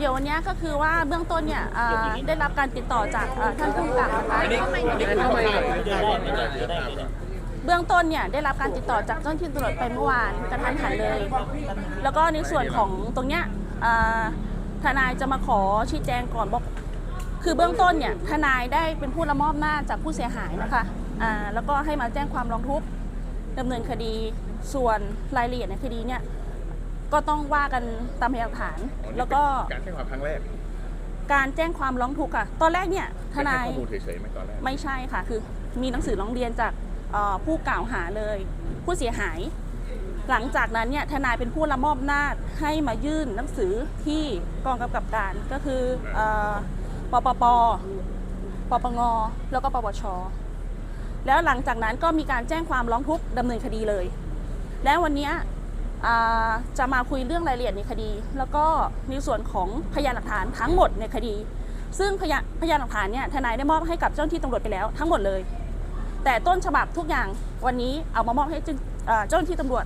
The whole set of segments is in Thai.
เดี๋ยววันเนี้ยก็คือว่าเบื้องต้นเนี่ยอ่าได้รับการติดต่อจากอ่าท่านผู้กำกับนะคะ เบื้องต้นเนี่ยได้รับการติดต่อจากเจ้าหน้าที่ตำรวจไปเมื่อวานกระทันหันเลย แล้วก็ในส่วนของตรงเนี้ยอ่าทนายจะมาขอชี้แจงก่อนบอกคือเบื้องต้นเนี่ยทนายได้เป็นผู้ละมอบหน้าจจากผู้เสียหายนะคะอ่าแล้วก็ให้มาแจ้งความร้องทุกข์ดำเนินคดีส่วนรายละเอียดในคดีเนี่ย ก็ต้องว่ากันตามพยานหลักฐานแล้วก็การแจ้งความครั้งแรกการแจ้งความร้องทุกข์อะตอนแรกเนี่ยทนายเป็นแค่ข้อมูลเฉยๆไหมตอนแรกไม่ใช่ค่ะ คือมีหนังสือร้องเรียนจากเอ่อผู้กล่าวหาเลย ผู้เสียหาย หลังจากนั้นเนี่ยทนายเป็นผู้ละมอบหน้าจให้มายื่นหนังสือที่กองกำกับการก็คือเอ่อปปปปปงแล้วก็ปปชแล้วหลังจากนั้นก็มีการแจ้งความร้องทุกข์ดำเนินคดีเลย และวันเนี้ยอ่า จะมาคุยเรื่องรายละเอียดในคดี แล้วก็ในส่วนของพยานหลักฐานทั้งหมดในคดี ซึ่งพยานพยานหลักฐานเนี่ยทนายได้มอบให้กับเจ้าหน้าที่ตำรวจไปแล้วทั้งหมดเลย แต่ต้นฉบับทุกอย่างวันนี้เอามามอบให้เจ้าเอ่อเจ้าหน้าที่ตำรวจ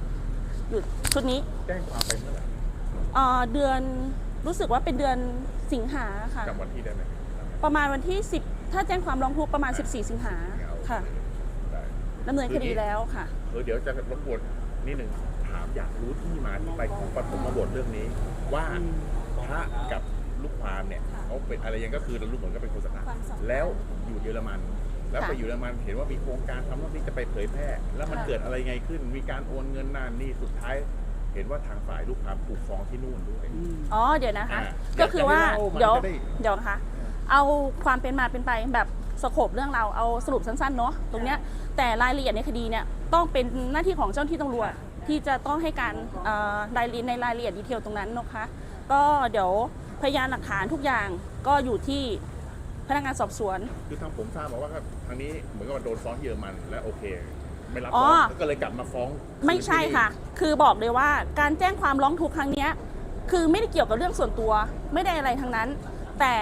อยู่ชุดนี้แจ้งความไปเมื่อไหร่เอ่อเดือนรู้สึกว่าเป็นเดือนสิงหาค่ะจำวันที่ได้ไหมประมาณวันที่ 10 ถ้าแจ้งความร้องทุกข์ประมาณ 14 สิงหาค่ะได้ดำเนินคดีแล้วค่ะเออเดี๋ยวจะรบกวนนิดหนึ่ง ถามอยากรู้ที่มาที่ไปของปฐมบทเรื่องนี้ ว่าพระกับลูกความเนี่ยเขาเป็นอะไรยังก็คือลูกเหมือนก็เป็นคนสถานความสัมพันธ์แล้วอยู่เยอรมัน แล้วค่ะไปอยู่เยอรมันเห็นว่ามีโครงการทำเรื่องนี้จะไปเผยแพร่ แล้วมันค่ะเกิดอะไรไงขึ้น มีการโอนเงินนั่นนี่สุดท้ายเห็นว่าทางฝ่ายลูกความถูกฟ้องที่นู่นด้วย อ๋อ เดี๋ยวนะคะอ่าก็คือว่า เดี๋เดี๋ยยววจะได้เดี๋ยวนะคะเอาความเป็นมาเป็นไปแบบสโคปเรื่องเราวเอาสรุปสั้นๆเนาะตรงเนี้ยแต่รายละเอียดในคดีเนี่ยต้องเป็นหน้าที่ของเจ้าหน้าที่ตำรวจ ที่จะต้องให้การเอ่อรายละเอียดในรายละเอียดดีเทลตรงนั้นนะคะก็เดี๋ยวพยานหลักฐานทุกอย่างก็อยู่ที่พนักงานสอบสวน คือทางผมทราบมาว่าทางนี้เหมือนกับว่าโดนฟ้องที่เยอรมันและโอเค ไม่รับอ๋ฟ้อองก็เลยกลับมาฟ้อง ไม่ใช่ค่ะ คือบอกเลยว่าการแจ้งความร้องทุกข์ครั้งเนี้ยคือไม่ได้เกี่ยวกับเรื่องส่วนตัว ไม่ได้อะไรทั้งนั้น แต่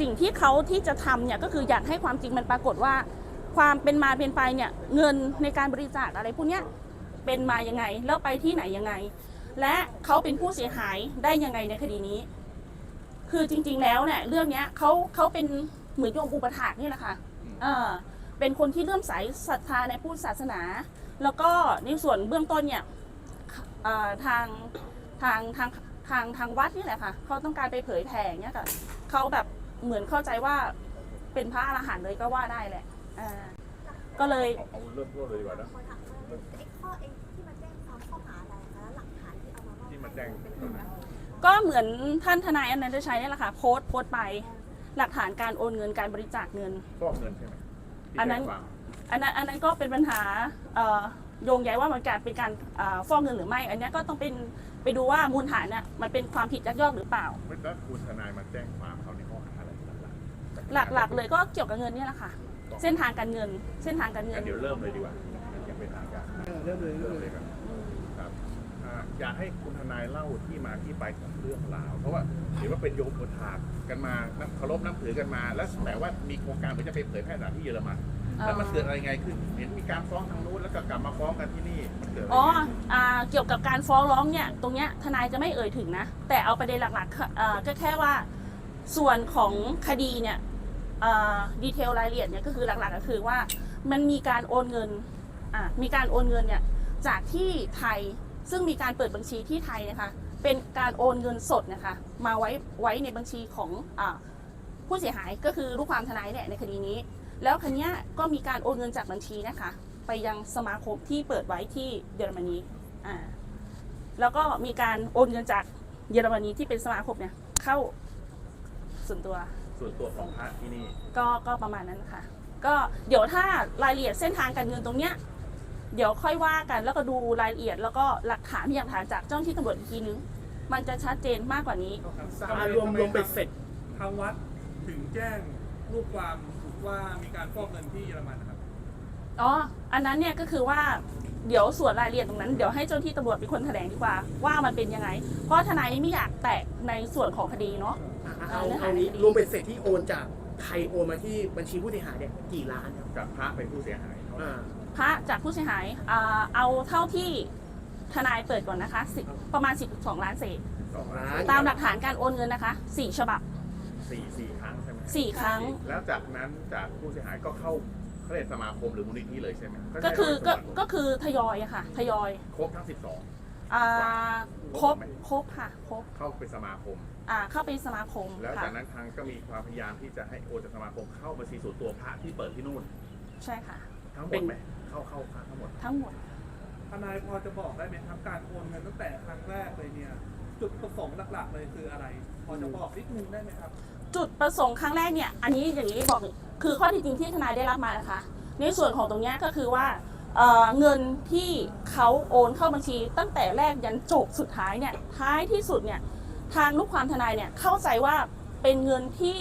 สิ่งที่เขาที่จะทำเนี่ยก็คืออยากให้ความจริงมันปรากฏว่า ความเป็นมาเป็นไปเนี่ยเงินในการบริจาคอะไรพวกเนี้ย เป็นมายังไง แล้วไปที่ไหนยังไง และเขาเป็นผู้เสียหายได้ยังไงในคดีนี้ คือจริง ๆ แล้วเนี่ยเรื่องเนี้ยเขาเขาเป็นเหมือนโยมอุปถากนี่แหละค่ะเออเป็นคนที่เริ่อมใสศรัทธาในพุทธศาสนา แล้วก็ในส่วนเบื้องต้นเนี่ยเอ่อทางทางทางทางทางวัดนี่แหละค่ะเขาต้องการไปเผยแผ่อย่างเงี้ยค่ะเขาแบบเหมือนเข้าใจว่าเป็นพระอรหันต์เลยก็ว่าได้แหละอ่าก็เลยเอาเอาเริ่มต้นเลยดีกว่านะ ขอถามเพิ่มไอ้ข้อเองที่มาแจ้งความข้อหาอะไรคะแล้วหลักฐานที่เอามามอบที่มาแจ้ง เป็นยังไงก็เหมือนท่านทนายอนันตชัยนี่แหละค่ะโพสต์โพสต์ไป หลักฐานการโอนเงินการบริจาคเงิน ฟอกเงินใช่ไหมที่อันนั้น แจ้งความอันนั้นอันนั้นก็เป็นปัญหาเอ่อโยงใยว่ามันการเป็นการเอ่อฟอกเงินหรือไม่ อันเนี้ยก็ต้องเป็นไปดูว่ามูลฐานเนี่ยมันเป็นความผิดยักยอกหรือเปล่า ไม่แล้วคุณทนายมาแจ้งความเขาในข้อหาอะไรหลักหลักๆ เลยก็เกี่ยวกับเงินเนี่ยแหละค่ะ เส้นทางการเงิน เส้นทางการๆเงิงั้นน เดี๋ยวเริ่มเลยดีกว่า เริ่มเลยเริ่มเริ่มเลเลยยครับครับอ่าอยากให้คุณทนายเล่าที่มาที่ไปของเรื่องราว เพราะว่าเห็นว่าเป็นโยมอุทากกันมานับเคารพนับถือกันมา แล้วแต่ว่ามีโครงการเหมือนจะไปเผยแพร่สถานที่เยอรมันแล้วมันเกิดอะไรไงขึ้นเห็นมีการฟ้องทางนู้นแล้วก็กลับมาฟ้องกันที่นี่มันเกิดอะไรอ๋อขึ้นอ่าเกี่ยวกับการฟ้องร้องเนี่ยตรงเนี้ยทนายจะไม่เอ่ยถึงนะ แต่เอาประเด็นหลักๆค่ะอ่าก็แค่ว่าส่วนของคดีเนี่ยดีเทลรายละเอียดเนี่ยก็คือหลักๆก็คือว่ามันมีการโอนเงิน อ่ามีการโอนเงินเนี่ยจากที่ไทยซึ่งมีการเปิดบัญชีที่ไทยนะคะ เป็นการโอนเงินสดนะคะ มาไว้ไว้ในบัญชีของอาผู้เสียหายก็คือลูกความทนายเนี่ยในคดีนี้ แล้วคันนี้ยก็มีการโอนเงินจากบัญชีนะคะ ไปยังสมาคมที่เปิดไว้ที่เยอรมนีอ่าแล้วก็มีการโอนเงินจากเยอรมนีที่เป็นสมาคมเนี่ยเข้าส่วนตัวส่วนตัวของพระที่นี่ก็ก็ประมาณนั้นค่ะ ก็เดี๋ยวถ้ารายละเอียดเส้นทางการเงินตรงเนี้ย เดี๋ยวค่อยว่ากันแล้วก็ดูรายละเอียด แล้วก็หลักฐานพยานหลักฐานจากเจ้าหน้าที่ตำรวจอีกทีนึง มันจะชัดเจนมากกว่านี้ อ่ารวมรวมเป็นเสร็จ ทางวัดถึงแจ้งลูกความว่ามีการฟอกเงินที่เยอรมันนะครับ อ๋อ อันนั้นเนี่ยก็คือว่าเดี๋ยวส่วนรายละเอียดตรงนั้น เดี๋ยวให้เจ้าหน้าที่ตำรวจเป็นคนแถลงดีกว่า ว่ามันเป็นยังไง เพราะทนายไม่อยากแตะในส่วนของคดีเนาะ อะเอาเอานี้รวมเป็นเสร็จที่โอนจากไทยโอนมาที่บัญชีผู้เสียหายเนี่ยกี่ล้านครับกับพระเป็นผู้เสียหายเท่าไหร่ อ่า พระจากผู้เสียหายอ่าเอาเท่าที่ทนายเปิดก่อนนะคะสิประมาณ 12 ล้านเศษ สองล้าล้านนตามหลักฐานการโอนเงินนะคะ4ฉบับ สี่สี่ครั้งใช่ไหม4 ครั้ง แล้วจากนั้นจากผู้เสียหายก็เข้าเขาเรียกสมาคมหรือมูลนิธิเลยใช่ไหมก็คือก็ใช่ก็คือทยอยอะค่ะ ทยอยครบทั้งสิบสองอ่าครบครบไหมครบค่ะครบเข้าไปสมาคม อ่าเข้าไปสมาคมแล้วค่ะจากนั้นทางก็มีความพยายามที่จะให้โอนจากสมาคมเข้าบัญชีส่วนตัวพระที่เปิดที่นู่น ใช่ค่ะ ทั้งหมดไหม เข้าเข้าพระทั้งหมดทั้งหมด ทนายพอจะบอกได้ไหมครับการโอนเงินตั้งแต่ครั้งแรกเลยเนี่ย จุดประสงค์หลักๆเลยคืออะไร พอจะบอกนิดนึงได้ไหมครับ จุดประสงค์ครั้งแรกเนี่ย อันนี้อย่างนี้บอกคือข้อที่จริงที่ทนายได้รับมานะคะ ในส่วนของตรงเนี้ยก็คือว่าเอ่อเงินที่เขาโอนเข้าบัญชี ตั้งแต่แรกยันจบสุดท้ายเนี่ยท้ายที่สุดเนี่ยทางลูกความทนายเนี่ยเข้าใจว่าเป็นเงินที่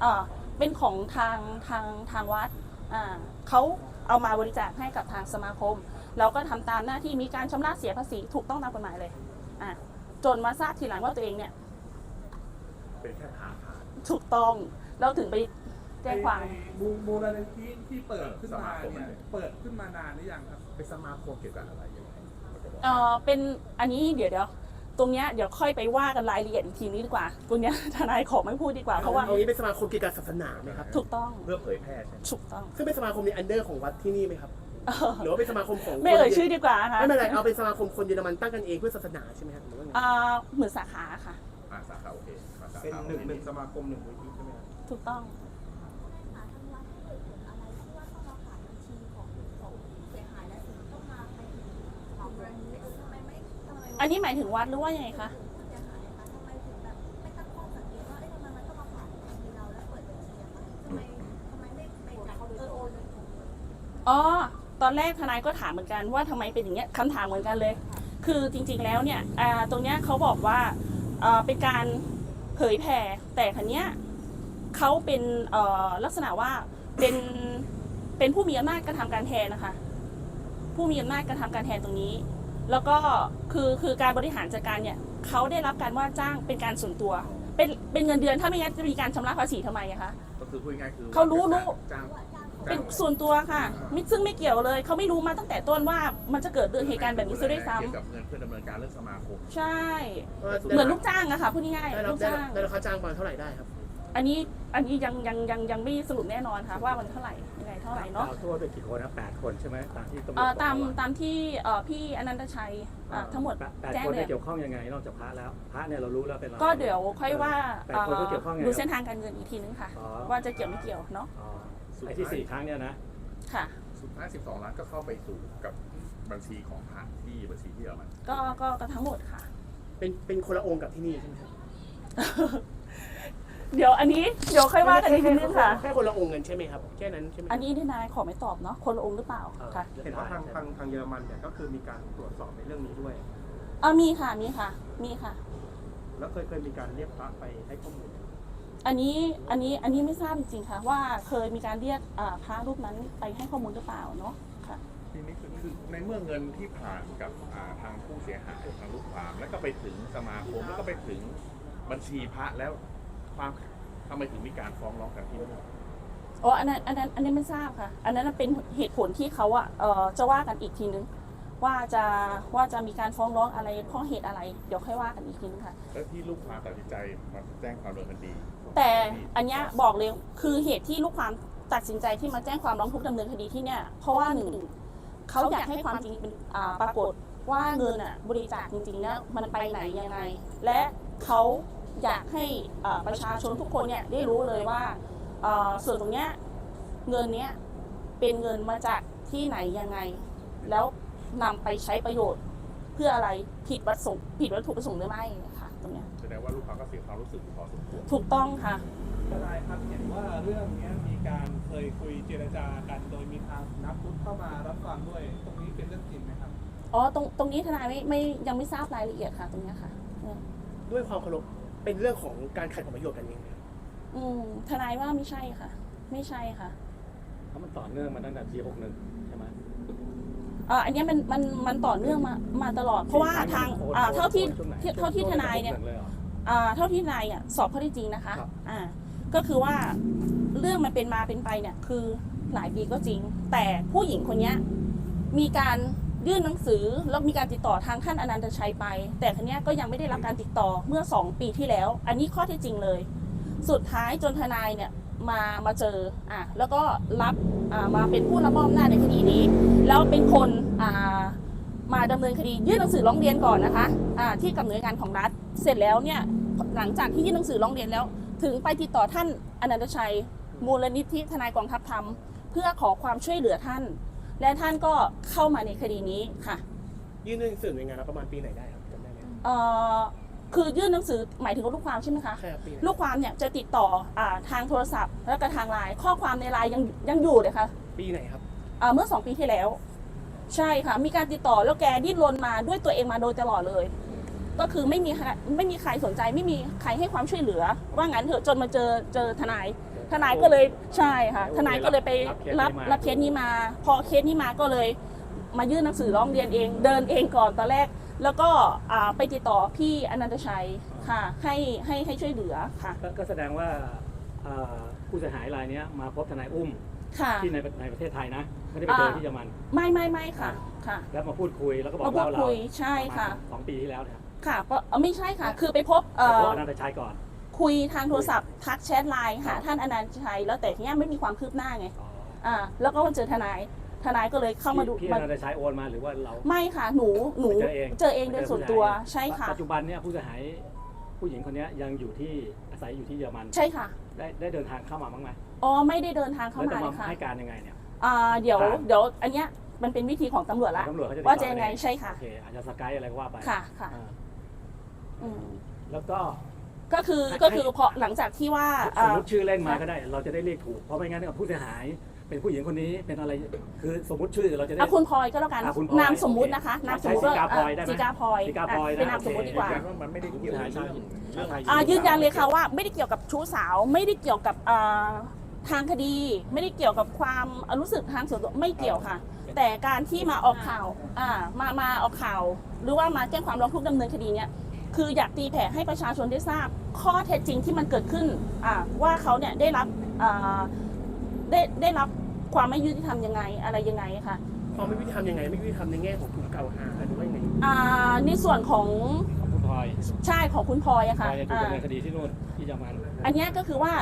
เอ่อเป็นของทางทางทางวัดอ่าเขา เอามาบริจาคให้กับทางสมาคม เราก็ทำตามหน้าที่มีการชำระเสียภาษีถูกต้องตามกฎหมายเลยอ่าจนมาทราบทีหลังว่าตัวเองเนี่ยเป็นแค่ขาขาดถูกต้องเราถึงไปแจ้งความในมูมูลนิธิที่เปิดขึ้นมาสมาคมเนี่ยเปิดขึ้นมานานหรือยังครับเป็นสมาคมเกี่ยวกับอะไรยังไงพอจะบอกเออเป็นอันนี้เดี๋ยวเดี๋ยว ตรงเนี้ยเดี๋ยวค่อยไปว่ากันรายละเอียดอีกทีนี้ดีกว่า ตรงเนี้ยทนายขอไม่พูดดีกว่าเพราะว่า เอางี้เป็นสมาคมเกี่ยวกับศาสนาไหมครับถูกต้องเพื่อเผยแพร่ใช่ไหมถูกต้องซึ่งเป็นสมาคมในอันเดอร์ของวัดที่นี่ไหมครับเออหรือว่าเป็นสมาคมของไม่เอ่ยชื่อดีกว่านะคะไม่เป็นไรเอาเป็นสมาคมคนเยอรมันตั้งกันเองเพื่อศาสนาใช่ไหมครับหรือว่าไงอ่าเหมือนสาขาค่ะ อ่าสาขาโอเคสาขาเป็นหนึ่งหนึ่งสมาคมหนึ่งมูลนิธิใช่ไหมครับ ถูกต้อง อันนี้หมายถึงวัดหรือว่ายังไงคะอ๋อ ตอนแรกทนายก็ถามเหมือนกันว่าทำไมเป็นอย่างเงี้ยคำถามเหมือนกันเลย คือจริงๆแล้วเนี่ยตรงเนี้ยเขาบอกว่าเป็นการเผยแผ่แต่คันเนี้ยเขาเป็นลักษณะว่าเป็นเป็นผู้มีอำนาจกระทำการแทนนะคะ ผู้มีอำนาจกระทำการแทนตรงนี้ แล้วก็คือคือการบริหารจัดการเนี่ยเขาได้รับการว่าจ้างเป็นการส่วนตัว เป็นเป็นเงินเดือนถ้าไม่งั้นจะมีการชำระภาษีทำไมอะคะก็คือพูดง่ายๆคือเขารู้รู้ จ้างเป็นส่วนตัวค่ะมิซึ่งไม่เกี่ยวเลย เขาไม่รู้มาตั้งแต่ต้นว่ามันจะเกิดเรื่องเหตุการณ์แบบนี้ซะด้วยซ้เกี่ยวกับเงินเพื่อดำเนินการเรื่องสมาคมำใช่ว่าเหมือนลูกจ้างอะค่ะพูดง่ายได้ๆรัลูบกได้จ้างได้รับค่าจ้างประมาณเท่าไหร่ได้ครับ อันนี้อันนี้ยังยังยังยังไม่สรุปแน่นอนค่ะว่ามันเท่าไหร่ยังไงเท่าไหร่เนาะดาวทั่วไปกี่คนนะแปดคนใช่ไหมตามที่ตำรวจเอ่อบอกตามเอตามที่เอ่อพี่อนันตชัยอ่าทั้งหมดแปแปดแจ้งคนเลเนี่ยยเกี่ยวข้องยังไงนอกจากพระแล้วพระเนี่ยเรารู้แล้วเป็นอะไรก็เดี๋ยวค่อยว่าแปดคนก็เกี่ยวข้องไงดูเส้นทางการเงินอีกทีนึงค่ะ อ๋อ ว่าจะเกี่ยวไม่เกี่ยวเนาะอ๋อไอ้ที่สี่ครั้งเนี่ยนะค่ะ สุดท้าย12 ล้านก็เข้าไปสู่กับบัญชีของพระที่บัญชีที่เยอรมันก็ก็ก็ทั้งหมดค่ะ เป็นเป็นคนละองค์กับที่นี่ใช่ไหมครับ เดี๋ยวอันนี้เดี๋ยวค่อยว่ากันอีกทีนึงค่ะ แค่คนละองค์กันใช่ไหมครับแค่นั้นใช่ไหมอันนี้ทนายขอไม่ตอบเนาะคนละองค์หรือเปล่าค่ะเออเห็นว่าทางทางทางเยอรมันเนี่ยก็คือมีการตรวจสอบในเรื่องนี้ด้วยอ่ามีค่ะมีค่ะ มีค่ะ แล้วเคยเคยมีการเรียกพระไปให้ข้อมูลอันนี้อันนี้อันนี้ไม่ทราบจริงๆค่ะ ว่าเคยมีการเรียกอ่าพระรูปนั้นไปให้ข้อมูลหรือเปล่าเนาะค่ะทีนี้คือคือในเมื่อเงินที่ผ่านกับอ่าทางผู้เสียหายทางลูกความแล้วก็ไปถึงสมาคมแล้วก็ไปถึงบัญชีพระแล้ว ความทำไมถึงมีการฟ้องร้องกันที่นู่นอ๋ออันนั้นอันนั้นอันนี้ไม่ทราบค่ะ อันนั้นนะเป็นเหตุผลที่เขาอะเอ่อจะว่ากันอีกทีนึง ว่าจะว่าจะมีการฟ้องร้องอะไรเพราะเหตุอะไร เดี๋ยวค่อยว่ากันอีกทีนึงค่ะ แล้วที่ลูกความตัดสินใจมาแจ้งความดำเนินคดีแต่อันเนี้ยบอกเลยคือเหตุที่ลูกความตัดสินใจที่มาแจ้งความร้องทุกข์ดำเนินคดีที่เนี่ยเพราะว่าหนึ่งเขาอยากให้ความจริงเป็นอ่าปรากฏว่าเงินอะบริจาคจริงๆแล้วมันไปไหนยังไง และเขา อยากให้อ่าประชาชนทุกคนเนี่ยได้รู้เลยว่าอ่าส่วนตรงเนี้ยเงินเนี้ยเป็นเงินมาจากที่ไหนยังไง แล้วนำไปใช้ประโยชน์เพื่ออะไรผิดวัตถุประสงค์ผิดวัตถุประสงค์หรือไม่ค่ะตรงเนี้ยแสดงว่าลูกความก็เสียความรู้สึกพอสมควรถูกต้องค่ะทนายครับเห็นว่าเรื่องเนี้ยมีการเคยคุยเจรจากันโดยมีทางนักพุทธเข้ามารับฟังด้วย ตรงนี้เป็นเรื่องจริงไหมครับอ๋อตรงตรงนี้ทนายไม่ไม่ยังไม่ทราบรายละเอียดค่ะ ตรงเนี้ยค่ะเออด้วยความเคารพ เป็นเรื่องของการขัดผลประโยชน์กันเองครับอืมทนายว่าไม่ใช่ค่ะ ไม่ใช่ค่ะ เพราะมันต่อเนื่องมาตั้งแต่ปีหกหนึ่งใช่ไหม อ่าอันเนี้ยมันมันมันต่อเนื่องมามาตลอด เพราะว่าทางโอนอ่าเท่าที่โอนช่วงไหนเท่าที่ทนายเนี่ยช่วงลหรออ่าเท่าที่ทนายอะสอบข้อที่จริงนะคะ ครับ อ่า ก็คือว่าเรื่องมันเป็นมาเป็นไปเนี่ย คือหลายปีก็จริง แต่ผู้หญิงคนเนี้ยมีการ ยื่นหนังสือแล้วมีการติดต่อทางท่านอนันตชัยไป แต่คันนี้ก็ยังไม่ได้รับการติดต่อเมื่อ 2 ปีที่แล้ว อันนี้ข้อเท็จจริงเลย สุดท้ายจนทนายเนี่ยมามาเจออะแล้วก็รับอ่ามาเป็นผู้รับมอบอำนาในคดีนี้ แล้วเป็นคนอ่ามาดำเนินคดียื่นหนังสือร้องเรียนก่อนนะคะอ่าที่กับหน่วยงานของรัฐ เสร็จแล้วเนี่ยหลังจากที่ยื่นหนังสือร้องเรียนแล้ว ถึงไปติดต่อท่านอนันตชัย มูลนิธิทนายกองทัพธรรม เพื่อขอความช่วยเหลือท่าน และท่านก็เข้ามาในคดีนี้ค่ะยื่นหนังสือหน่วยงานแล้วประมาณปีไหนได้ครับจำได้ไหม เอ่อคือยื่นหนังสือหมายถึงลูกความใช่ไหมคะใช่ครับปีไหน ลูกความเนี่ยจะติดต่ออาทางโทรศัพท์ แล้วก็ทางไลน์ข้อความในไลน์ยังยังอยู่เลยค่ะ ปีไหนครับ อ่าเมื่อสองปีที่แล้ว ใช่ค่ะ มีการติดต่อแล้วแกดิ้นรนมาด้วยตัวเองมาโดยตลอดเลย ก็คือไม่มีใครไม่มีใครสนใจไม่มีใครให้ความช่วยเหลือ ว่างั้นเถอะจนมาเจอเจอทนาย ทนายก็เลยใช่ค่ะ ทนายก็เลยไปรับรับเคสนี้มา พอเคสนี้มาก็เลย มายื่นหนังสือร้องเรียนเอง เดินเองก่อนตอนแรก แล้วก็อ่าไปติดต่อพี่อนันตชัยค่ะ ให้ให้ให้ช่วยเหลือค่ะ ก็ก็แสดงว่าอ่าผู้เสียหายรายเนี้ยมาพบทนายอุ้มค่ะที่ในในประเทศไทยนะไม่ได้ไปเจอที่เยอรมันไม่ไม่ไม่ค่ะค่ะ แล้วมาพูดคุยแล้วก็บอกมาพูดเล่าเราคุยใช่ค่ะประมาณสองปีที่แล้วนะครับค่ะก็เอ่อไม่ใช่ค่ะ คือไปพบเอ่แต่พบออนันตชัยก่อน คุยทางโทรศัพท์ทักแชทไลน์หาท่านอนันตชัยแล้วแต่ทีเนี้ยไม่มีความคืบหน้าไงอ๋ออ่าแล้วก็มาเจอทนายทนายก็เลยเข้ามาดูพี่มาอนันตชัยโอนมาหรือว่าเรา ไม่ค่ะหนูหนูเจอเอง เจอเองโดยส่วนตัวใช่ค่ะ ปัจจุบันเนี่ยผู้เสียหายผู้หญิงคนเนี้ยยังอยู่ที่อาศัยอยู่ที่เยอรมัน ใช่ค่ะได้ได้เดินทางเข้ามาบ้างไหมอ๋อไม่ได้เดินทางเข้าแล้วมาจะเลมายค่ะให้การยังไงเนี่ย อ่าเดี๋ยวครับเดี๋ยวอันเนี้ยมันเป็นวิธีของตำรวจละ ตำรวจเขาจะติดว่าต่อจะยังไงเองใช่ค่ะ โอเคอาจจะสกายอะไรก็ว่าไปค่ะค่ะอ่าอืมแล้วก็ ก็คือให้ก็คือพอหลังจากที่ว่าสมอ่ามติชื่อเล่นมาก็ได้ เราจะได้เรียกถูกเพราะไม่งั้นเนี่ยผู้เสียหาย เป็นผู้หญิงคนนี้เป็นอะไรคือสมมติชื่อเราจะได้อะคุณพลอยก็แล้วกันอะคุณพลอยนามสมมุตินะคะโอเคนามสมมุติใช้สิกาพลอยอะได้ไหมสิกาพลอยสิกาพลอยอะนะเป็นนามสมมุติดีกว่ายืนยันว่ามันไม่ได้เกี่ยวกับเรื่องเรื่องอ่ายืนยันเลยค่ะว่าไม่ได้เกี่ยวกับชู้สาวไม่ได้เกี่ยวกับอ่าทางคดีไม่ได้เกี่ยวกับความรู้สึกทางส่วนตัวไม่เกี่ยวค่ะ แต่การที่มาออกข่าวอ่ามามาออกข่าว หรือว่ามาแจ้งความร้องทุกข์ดำเนินคดีเนี้ย คืออยากตีแผ่ให้ประชาชนได้ทราบ ข้อเท็จจริงที่มันเกิดขึ้นอ่าว่าเขาเนี่ยได้รับอ่าได้ได้รับความไม่ยุติธรรมยังไงอะไรยังไงค่ะความไม่ยุติธรรมยังไง ไม่ยุติธรรมในแง่ของถูกกล่าวหาหรือว่ายังไงอ่าในส่วนของของคุณพลอยใช่ของคุณพลอยอะพลค่ะอยจะถูกอ่าดำเนินคดีที่นู่นที่เยอรมันอันเนี้ยก็คือว่า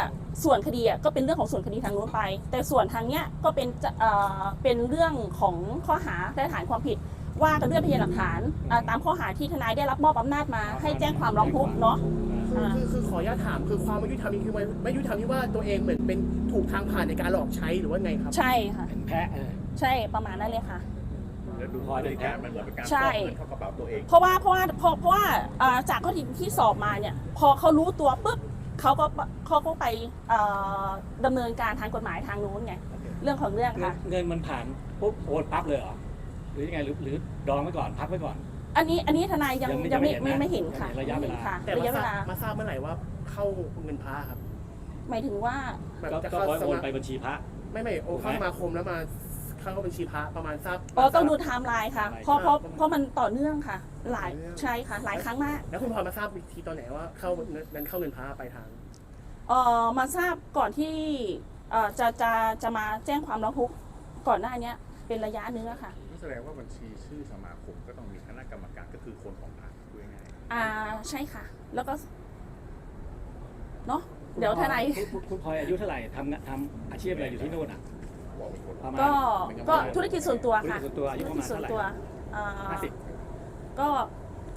ส่วนคดีอะก็เป็นเรื่องของส่วนคดีทางนู้นไป แต่ส่วนทางเนี้ยก็เป็นจะเอ่อเป็นเรื่องของข้อหาและฐานความผิด ว่ากันด้วยพยานหลักฐานอ่าตามข้อหาที่ทนายได้รับมอบอำนาจมา ให้แจ้งความร้องทุกข์เนาะ คืออ่าคือคือขออนุญาตถามคือความไม่ยุติธรรมนี่คือมันไม่ยุติธรรมที่ว่าตัวเองเหมือนเป็นถูกทางผ่านในการหลอกใช้หรือว่าไงครับ ใช่ค่ะ เป็นแพะเออ ใช่ประมาณนั้นเลยค่ะ แล้วดูพฤติการมันเหมือนเป็นการใช่ฟอกเงินเข้ากระเป๋าตัวเอง เพราะว่าเพราะว่าเพราะเพราะว่าอ่าจากข้อที่ที่สอบมาเนี่ย พอเขารู้ตัวปุ๊บเขาก็เขาก็ไปเอ่อดำเนินการทางกฎหมายทางนู้นไงเรื่องของเรื่องเงินค่ะ เงินมันผ่านปุ๊บโอนปั๊บเลยเหรอห รือยังไงหรือหรือดองไว้ก่อนพักไว้ก่อน อันนี้อันนี้ทนายยังยังไม่ยังไม่ยังไม่ไม่เห็ไม่นเห็นนะค่ะระยะเวลาไม่ห็นค่ะแต่ระมายะเวทราบลามาทราบเมื่อไหร่ว่าเข้าเงินพระครับ หมายถึงว่าแบบก็จะก็เข้าโอนสโอนมาไปบัญชีพระ ไม่ไม่โอนเข้าสมาคมแล้วมาเข้าบัญชีพระประมาณทราบอ๋อต้องดูไทม์ไลน์ค่ะไทม์ไลน์เพราะเพราะเพราะมันต่อเนื่องค่ะ หลายใช่ค่ะ หลายครั้งมาก แล้วคุณพลอยมาทราบอีกทีตอนไหนว่าเข้าเงินนั้นเข้าเงินพระไปลายทางเอ่อมาทราบก่อนที่เอ่อจะจะจะมาแจ้งความร้องทุกข์ก่อนหน้าเนี้ยเป็นระยะเนื้อะค่ะ แสดงว่าบัญชีชื่อสมาคมก็ต้องมีคณะกรรมการก็คือคนของพรรคด้วยง่ายอ่าใช่ค่ะ แล้วก็เนาะเดี๋ยวทนายคุณคุณคุณพลอยอายุเท่าไหร่ทำงานทำอาชีพอะไรอยู่ที่นู่นอะบอกเป็นคนประมาณก็ก็ธุรกิจส่วนตัวค่ะธุรกิจส่วนตัวอายุธุรประกิมาจณส่วนเท่าไหร่ตัวอ่าห้าสิบก็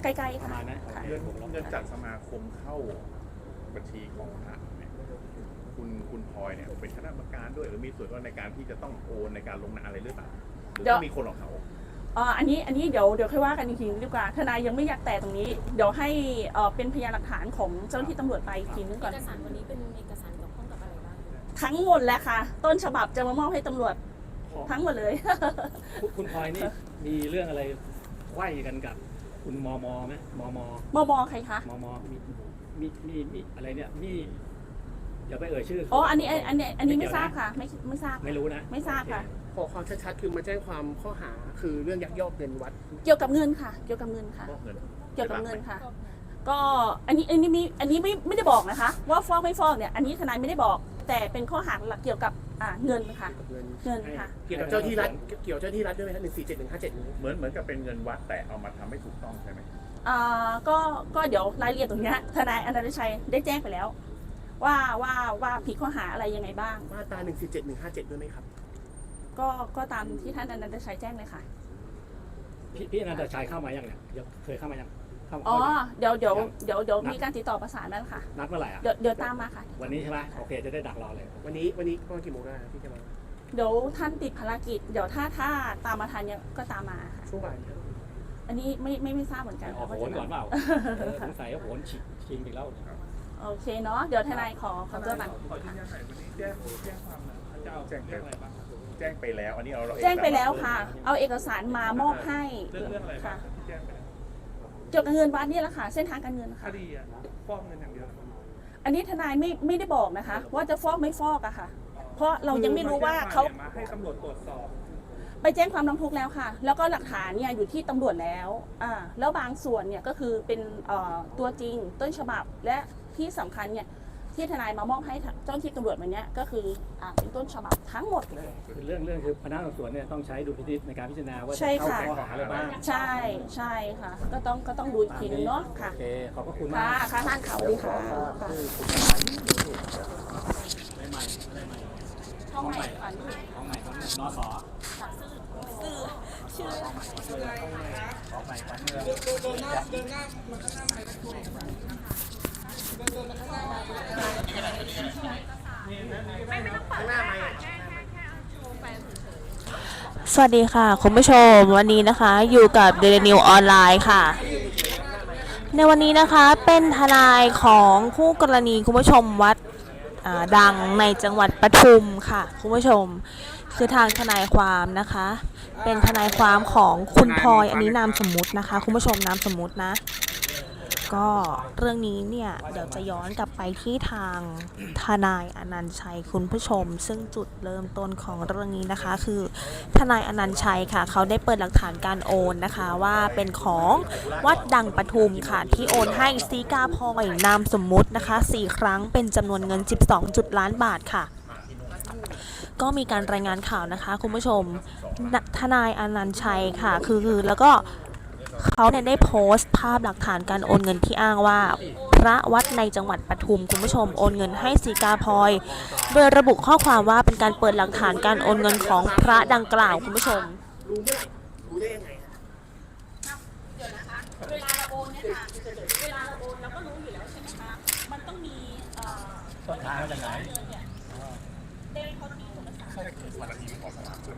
ใกล้ปๆระค่ะมาณนั้นค่ะเงินเงินจากสมาคมเข้าบัญชีของพรรคเนี่ยคุณคุณพลอยเนี่ยเป็นคณะกรรมการด้วยหรือมีส่วนร่วมในการที่จะต้องโอนในการลงนามอะไรหรือเปล่า หรือต้องมีคนของเขาอ่าอันนี้อันนี้เดี๋ยวเดี๋ยวค่อยว่ากันอีกทีดีกว่าทนายยังไม่อยากแตะตรงนี้ เดี๋ยวให้เอ่อเป็นพยานหลักฐานของเจ้าหน้าที่ตำรวจไปอีกทีนึงก่อน เอกสารวันนี้เป็นเอกสารเกี่ยวข้องกับอะไรบ้างทั้งหมดแหละค่ะ ต้นฉบับจะมามอบให้ตำรวจทั้งหมดเลย คุณคุณพลอยนี่มีเรื่องอะไรไหวกันกับ คุณมอมอไหมมอมอมมใครคะ มอมอมีมีมีมีอะไรเนี่ยมีอย่าไปเอ่ยชื่ออ๋อ อันนี้อันนี้อันนี้ไม่ทราบค่ะ ไม่ไม่ทราบ ไม่รู้นะไม่ทราบค่ะ ขอความชัดๆคือมาแจ้งความข้อหาคือเรื่องยักยอกเงินวัด เกี่ยวกับเงินค่ะ เกี่ยวกับเงินค่ะฟอกเงินเกี่ยวกับเงินค่ะ ก็อันนี้อันนี้มีอันนี้ไม่ไม่ได้บอกนะคะ ว่าฟ้องไม่ฟ้องเนี่ยอันนี้ทนายไม่ได้บอก แต่เป็นข้อหาเกี่ยวกับอ่าเงินค่ะเงินเงินค่ะ เกี่ยวกับเจ้าที่รัฐเกี่ยวกับเจ้าที่รัฐด้วยไหมครับหนึ่งสี่เจ็ดหนึ่งห้าเจ็ดนี้ เหมือนเหมือนกับเป็นเงินวัดแต่เอามาทำให้ถูกต้องใช่ไหม อ่าก็ก็เดี๋ยวรายละเอียดตรงเนี้ยทนายอนันตชัยได้แจ้งไปแล้ว ว่าว่าว่าผิดข้อหาอะไรยังไงบ้าง มาตราหนึ่งสี่เจ็ดหนึ่งห้าเจ็ดด้วยไหมครับ ก็ก็ตามที่ท่านอนันตชัยแจ้งเลยค่ะ พี่พี่อนันตชัยเข้ามายังเนี่ยยังเคยเข้ามายังเข้ามาอ๋อเข้ายังเดี๋ยวเดี๋ยวยังเดี๋ยวเดี๋ยวนัดมีการติดต่อประสานแล้วค่ะ นัดเมื่อไหร่อะเดี๋ยวเดี๋ยวตามมาค่ะ วันนี้ใช่ไหมโอเคจะได้ดักรอเลย วันนี้วันนี้ประมาณกี่โมงได้ที่จะมาเดี๋ยวท่านติดภารกิจ เดี๋ยวถ้าถ้าตามมาทันเนี่ยก็ตามมาค่ะ ช่วงบ่ายครับอันนี้ไม่ไม่ไม่ทราบเหมือนกันออกค่ะโหนก่อนเปล่าว่าเออจะสงสัยว่าโหนชิงชิงไปแล้วโอเคเนาะเดี๋ยวทนายขอขอตัวก่อนขอยืนยันหน่อยวันนี้แจ้งแจ้งความนะจะเอาเรื่องอะไรบ้างครับ แจ้งไปแล้ว อันนี้เราเราแจ้งไปแล้วค่ะ เอาเอกสารมามอบให้เรื่องเรื่องอะไรบ้าค่ะงที่แจ้งไปแล้วเกี่ยวกับเงินวัดนี่แหละค่ะ เส้นทางการเงินคค่ะ ดีอะฟอกเงินอย่างเดียวนะครับอันนี้ทนายไม่ไม่ได้บอกนะคะ ว่าจะฟอกไม่ฟอกอะค่ะ เพราะเรายังไม่รู้ว่าเขามาให้ตำรวจตรวจสอบ ไปแจ้งความร้องทุกข์แล้วค่ะ แล้วก็หลักฐานเนี่ยอยู่ที่ตำรวจแล้วอ่าแล้วบางส่วนเนี่ยก็คือเป็นเอ่อตัวจริงต้นฉบับและที่สำคัญเนี่ย ที่ทนายมามอบให้เจ้าหน้าที่ตำรวจวันเนี้ยก็คืออ่าเป็นต้นฉบับทั้งหมดเลย คือเรื่องเรื่องคือพนักงานสอบสวนเนี่ยต้องใช้ดุลพินิจในการพิจารณาว่าใช่จะเข้าค่ะ ข้อหาอะไรบ้างใช่ใช่ค่ะ ก็ต้องก็ต้องดูอีกทีนึงเนาะค่ะ โอเคขอบพระคุณค่ะมากค่ะท่านข่าวดีค่ะค่ะได้ใหม่ได้ใหม่ช่องใหม่ค่ะของใหม่ของนอสอชื่อชื่อของใหม่ของเมือง สวัสดีค่ะ คุณผู้ชมวันนี้นะคะ อยู่กับ Daily New ออนไลน์ค่ะ ในวันนี้นะคะเป็นทนายของคู่กรณีคุณผู้ชมวัดดังในจังหวัดปทุมค่ะ คุณผู้ชม คือทางทนายความนะคะ เป็นทนายความของคุณพลอยอันนี้นามสมมุตินะคะ คุณผู้ชมนามสมมุตินะ ก็เรื่องนี้เนี่ย เดี๋ยวจะย้อนกลับไปที่ทางทนายอนันต์ชัยคุณผู้ชม ซึ่งจุดเริ่มต้นของเรื่องนี้นะคะ คือทนายอนันต์ชัยค่ะ เขาได้เปิดหลักฐานการโอนนะคะว่าเป็นของวัดดังปทุมค่ะ ที่โอนให้ซีกาพลอยนามสมมุตินะคะ4ครั้งเป็นจำนวนเงิน 12จุดล้านบาทค่ะก็มีการรายงานข่าวนะคะ คุณผู้ชมทนายอนันต์ชัยค่ะ คือคือแล้วก็ เขาเนี่ยได้โพสต์ภาพหลักฐานการโอนเงินที่อ้างว่า พระวัดในจังหวัดปทุมคุณผู้ชมโอนเงินให้สีกาพลอย โดยระบุข้อความว่าเป็นการเปิดหลักฐานการโอนเงินของพระดังกล่าวคุณผู้ชมรู้เมื่อไหร่รู้ได้ยังไงเดี๋ยวนะคะเวลาเราโอนเนี่ยค่ะเวลาเราโอนเราก็รู้อยู่แล้วใช่ไหมคะมันต้องมีเอ่อต้นทางมาจากไหน เงินเนี่ยเด้งเขาที่เอกสาร วันอาทิตย์ของสมาคม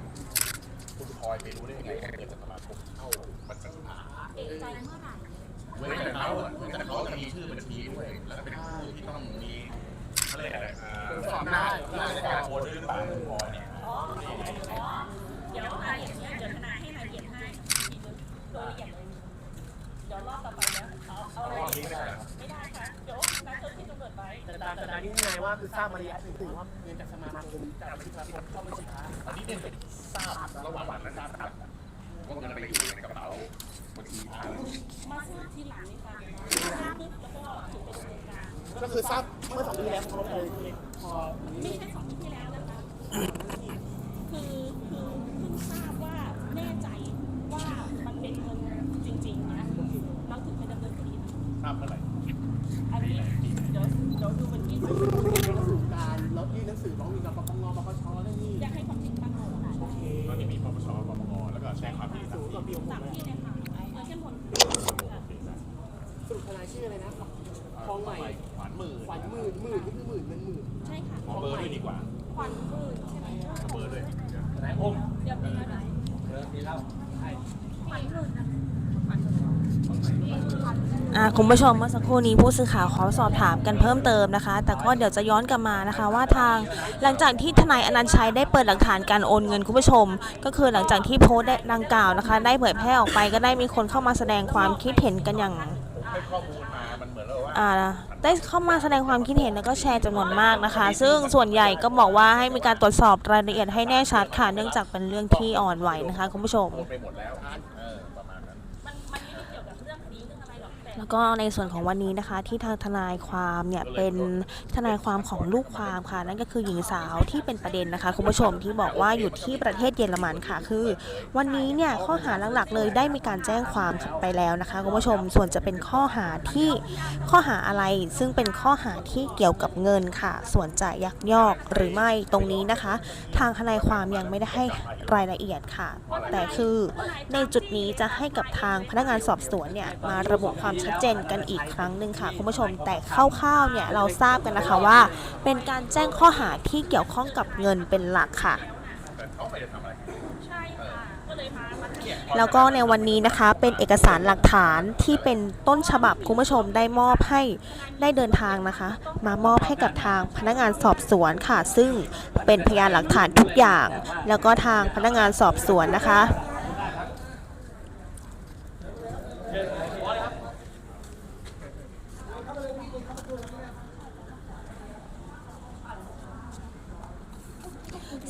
คุณพล อยไปรู้ได้ยังไงว่าเงินจากสมาคมเข้าบัญชีมาเอกใจเมื่อไหร่เหมือนแต่เขาเหมือนแต่เขาจะมีชื่อบัญชีด้วยแล้วก็เป็นผู้ที่ต้องมีเขาเรียกอะไรสอ่าอำนาจอำนาการโอนด้วยหรือเปล่าคุณพอเนี่ยเดี๋ยวอะไรอย่างเงี้ยเดี๋ยวทนายให้รายละเอียดให้ทีนึงโดยละเอียดเลยเดี๋ยวรอบต่อไปแล้วเอาเอาอะไรรอบนี้ไม่ได้เอไม่ได้ แต่ตามสัญญาที่ทนายว่าคือทราบมาระยะหนึ่งถึงว่าเงินจากสมาคมจากบัญชีสมาคมเข้าบัญชีพระอันนี้เนี่ยเป็นทราบระหว่างนั้นทราบครับว่าเงินไปอยู่ในกระเป๋าบัญชีพามาทราบทีหลังนี่ค่ะทราบปุ๊บแล้วก็ถึงไปดำเนินการก็คือทราบเมื่อสองปีแล้วเขาเลยพอไม่ใช่สองปีที่แล้วนะคะคือคือเพิ่งทราบว่าแน่ใจว่ามันเป็นเงินจริงๆนะเราถึงไปดำเนินคดีนะทราบเมื่อไหร่อันนี้เดี๋ย วันที่ซึ่งเป็นประสบการแล้วยื่นหนังสือร้องเรียนกับปป คุณผู้ชมเมื่อสักครู่นี้ผู้สื่อข่าวขอสอบถามกันเพิ่มเติมนะคะ แต่ก็เดี๋ยวจะย้อนกลับมานะคะ ว่าทางหลังจากที่ทนายอนันต์ชัยได้เปิดหลักฐานการโอนเงินคุณผู้ชม ก็คือหลังจากที่โพสต์ได้ดังกล่าวนะคะ ได้เผยแพร่ออกไปก็ได้มีคนเข้ามาแสดงความคิดเห็นกันอย่างได้เข้ามาแสดงความคิดเห็นแล้วก็แชร์จำนวนมากนะคะ ซึ่งส่วนใหญ่ก็บอกว่าให้มีการตรวจสอบรายละเอียดให้แน่ชัดค่ะเนื่องจากเป็นเรื่องที่อ่อนไหวนะคะคุณผู้ชม โอนไปหมด แล้วก็ในส่วนของวันนี้นะคะที่ทางทนายความเนี่ยเป็นทนายความของลูกความค่ะ นั่นก็คือหญิงสาวที่เป็นประเด็นนะคะคุณผู้ชมที่บอกว่าอยู่ที่ประเทศเยอรมันค่ะ คือ วันนี้เนี่ยข้อหาหลักๆ เลยได้มีการแจ้งความไปแล้วนะคะคุณผู้ชมส่วนจะเป็นข้อหาที่ข้อหาอะไร ซึ่งเป็นข้อหาที่เกี่ยวกับเงินค่ะ ส่วนจะยักยอกหรือไม่ตรงนี้นะคะ ทางทนายความยังไม่ได้ให้รายละเอียดค่ะ แต่คือในจุดนี้จะให้กับทางพนักงานสอบสวนเนี่ยมาระบุความชัดเจนกันอีกครั้งหนึ่งค่ะคุณผู้ชมแต่คร่าวๆเนี่ยเราทราบกันนะคะว่า เป็นการแจ้งข้อหาที่เกี่ยวข้องกับเงินเป็นหลักค่ะแต่เขาไม่ได้ทำอะไรใช่ค่ะก็เลยมามาแล้วก็ในวันนี้นะคะเป็นเอกสารหลักฐานที่เป็นต้นฉบับคุณผู้ชมได้มอบให้ได้เดินทางนะคะ มามอบให้กับทางพนักงานสอบสวนค่ะ ซึ่งเป็นพยานหลักฐานทุกอย่าง แล้วก็ทางพนักงานสอบสวนนะคะ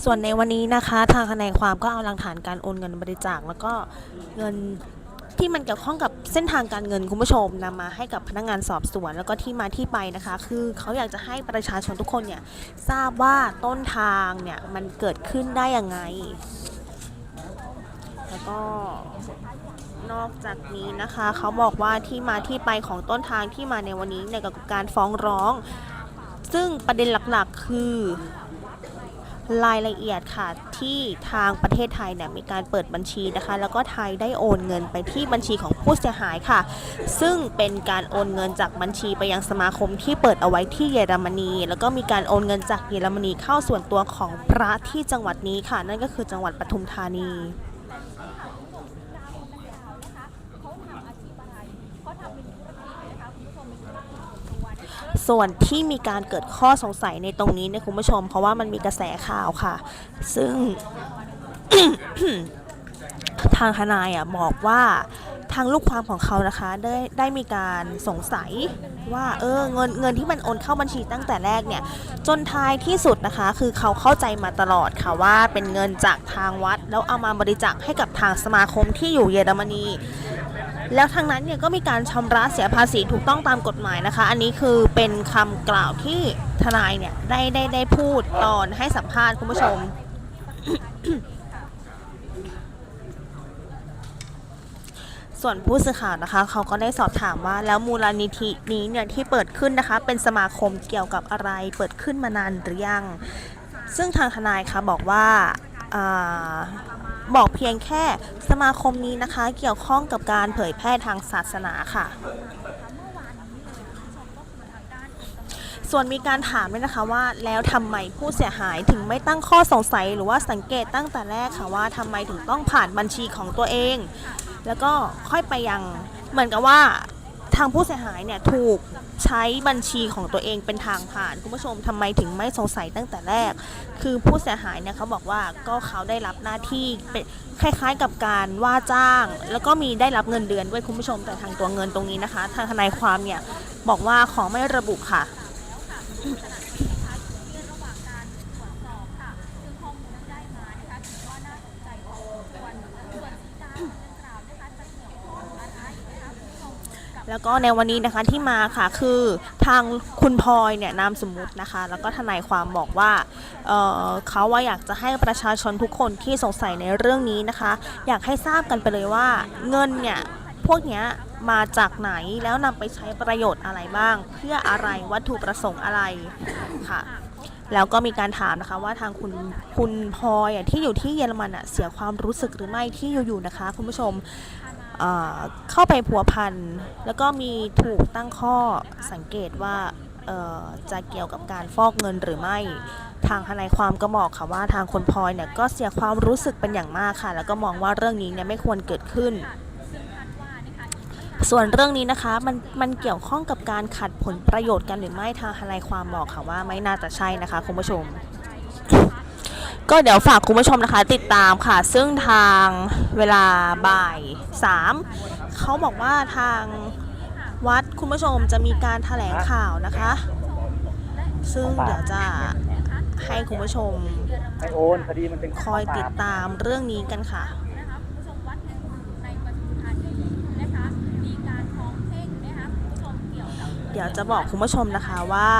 ส่วนในวันนี้นะคะทางทนายความก็เอาหลักฐานการโอนเงินบริจาคแล้วก็เงินที่มันเกี่ยวข้องกับเส้นทางการเงินคุณผู้ชมนำมาให้กับพนักงานสอบสวนแล้วก็ที่มาที่ไปนะคะ คือเขาอยากจะให้ประชาชนทุกคนเนี่ยทราบว่าต้นทางเนี่ยมันเกิดขึ้นได้ยังไง แล้วก็นอกจากนี้นะคะเขาบอกว่าที่มาที่ไปของต้นทางที่มาในวันนี้เนี่ยกับการฟ้องร้อง ซึ่งประเด็นหลักๆ คือ รายละเอียดค่ะที่ทางประเทศไทยเนี่ยมีการเปิดบัญชีนะคะ แล้วก็ไทยได้โอนเงินไปที่บัญชีของผู้เสียหายค่ะ ซึ่งเป็นการโอนเงินจากบัญชีไปยังสมาคมที่เปิดเอาไว้ที่เยอรมนี แล้วก็มีการโอนเงินจากเยอรมนีเข้าส่วนตัวของพระที่จังหวัดนี้ค่ะ นั่นก็คือจังหวัดปทุมธานี เขาทำอาชีพอะไรเขาทำเป็นธุรกิจนะคะคุณผู้ชมเป็นธุรกิจส่วนตัวนะคะ ส่วนที่มีการเกิดข้อสงสัยในตรงนี้เนี่ยคุณผู้ชม เพราะว่ามันมีกระแสข่าวค่ะ ซึ่งทางทนายอะบอกว่าทางลูกความของเขานะคะได้ได้มีการสงสัยว่าเออเงินเงินที่มันโอนเข้าบัญชีตั้งแต่แรกเนี่ยจนท้ายที่สุดนะคะ คือเขาเข้าใจมาตลอดค่ะว่าเป็นเงินจากทางวัด แล้วเอามาบริจาคให้กับทางสมาคมที่อยู่เยอรมนี แล้วทางนั้นเนี่ยก็มีการชำระเสียภาษีถูกต้องตามกฎหมายนะคะ อันนี้คือเป็นคำกล่าวที่ทนายเนี่ยได้ได้ได้พูดตอนให้สัมภาษณ์คุณผู้ชม ส่วนผู้สื่อข่าวนะคะ เขาก็ได้สอบถามว่าแล้วมูลนิธินี้เนี่ยที่เปิดขึ้นนะคะ เป็นสมาคมเกี่ยวกับอะไรเปิดขึ้นมานานหรือยัง ซึ่งทางทนายคะบอกว่า บอกเพียงแค่สมาคมนี้นะคะ เกี่ยวข้องกับการเผยแพร่ทางศาสนาค่ะ ส่วนมีการถามด้วยนะคะว่าแล้วทำไมผู้เสียหายถึงไม่ตั้งข้อสงสัย หรือว่าสังเกตตั้งแต่แรกค่ะว่าทำไมถึงต้องผ่านบัญชีของตัวเอง แล้วก็ค่อยไปยังเหมือนกับว่า ทางผู้เสียหายเนี่ยถูกใช้บัญชีของตัวเองเป็นทางผ่านคุณผู้ชมทำไมถึงไม่สงสัยตั้งแต่แรก คือผู้เสียหายเนี่ยเขาบอกว่าก็เขาได้รับหน้าที่เป็นคล้ายๆกับการว่าจ้าง แล้วก็มีได้รับเงินเดือนด้วยคุณผู้ชมแต่ทางตัวเงินตรงนี้นะคะ ทางทนายความเนี่ยบอกว่าขอไม่ระบุค่ะ แล้วก็ในวันนี้นะคะที่มาค่ะคือทางคุณพลอยเนี่ยนามสมมุตินะคะ แล้วก็ทนายความบอกว่าเเขาว่าอยากจะให้ประชาชนทุกคนที่สงสัยในเรื่องนี้นะคะ อยากให้ทราบกันไปเลยว่าเงินเนี่ยพวกเนี้ยมาจากไหนแล้วนำไปใช้ประโยชน์อะไรบ้าง เพื่ออะไรวัตถุประสงค์อะไรค่ะ แล้วก็มีการถามนะคะว่าทางคุณคุณพลอยที่อยู่ที่เยอรมันเสียความรู้สึกหรือไม่ที่อยู่ๆนะคะ คุณผู้ชม เข้าไปผัวพันแล้วก็มีถูกตั้งข้อสังเกตว่าจะเกี่ยวกับการฟอกเงินหรือไม่ ทางทนายความก็บอกค่ะว่าทางคนพลอยเนี่ยก็เสียความรู้สึกเป็นอย่างมากค่ะ แล้วก็มองว่าเรื่องนี้เนี่ยไม่ควรเกิดขึ้น ส่วนเรื่องนี้นะคะมันมันเกี่ยวข้องกับการขัดผลประโยชน์กันหรือไม่ทางทนายความบอกค่ะว่าไม่น่าจะใช่นะคะคุณผู้ชม ก็เดี๋ยวฝากคุณผู้ชมนะคะ ติดตามค่ะ ซึ่งทางเวลาบ่าย3เขาบอกว่าทางวัดคุณผู้ชมจะมีการแถลงข่าวนะคะ ซึ่งเดี๋ยวจะให้คุณผู้ชมไปโอนคดีมันเป็นคอยติดตามเรื่องนี้กันค่ะเดี๋ยวจะบอกคุณผู้ชมนะคะว่า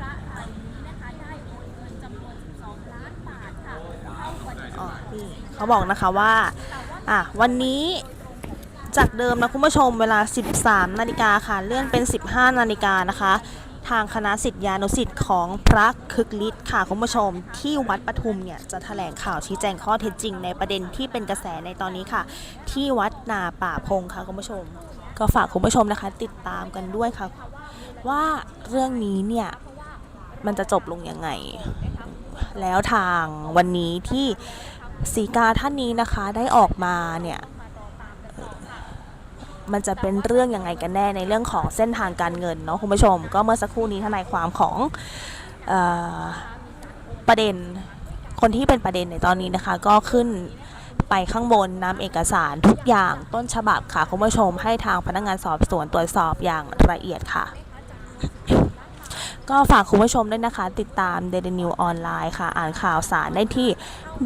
พระรายนี้นะคะได้โอนเงินจำนวน 12 ล้านบาทค่ะเข้าบัญชี อ๋อนี่ เขาบอกนะคะว่าอะวันนี้จากเดิมนะคุณผู้ชมเวลา 13 นาฬิกาค่ะ เลื่อนเป็น 15 นาฬิกานะคะ ทางคณะสิทธิานุสิทธิ์ของพระคึกฤทธิ์ค่ะคุณผู้ชมที่วัดปทุมเนี่ยจะแถลงข่าวชี้แจงข้อเท็จจริงในประเด็นที่เป็นกระแสในตอนนี้ค่ะ ที่วัดนาป่าพงค่ะคุณผู้ชม ก็ฝากคุณผู้ชมนะคะ ติดตามกันด้วยค่ะ ว่าเรื่องนี้เนี่ยมันจะจบลงยังไง แล้วทางวันนี้ที่ สีกาท่านนี้นะคะได้ออกมาเนี่ยมันจะเป็นเรื่องยังไงกันแน่ในเรื่องของเส้นทางการเงินเนาะคุณผู้ชม ก็เมื่อสักครู่นี้ทนายความของอประเด็นคนที่เป็นประเด็นในตอนนี้นะคะ ก็ขึ้นไปข้างบนนำเอกสารทุกอย่างต้นฉบับค่ะคุณผู้ชมให้ทางพนักงานสอบสวนตรวจสอบอย่างละเอียดค่ะ ก็ฝากคุณผู้ชมด้วยนะคะ ติดตาม Daily New ออนไลน์ค่ะ อ่านข่าวสารได้ที่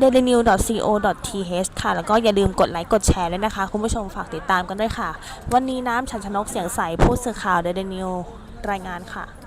dailynew.co.th ค่ะ แล้วก็อย่าลืมกดไลค์กดแชร์ด้วยนะคะ คุณผู้ชมฝากติดตามกันด้วยค่ะ วันนี้น้ำฉันชนกเสียงใสผู้สื่อข่าว Daily New รายงานค่ะ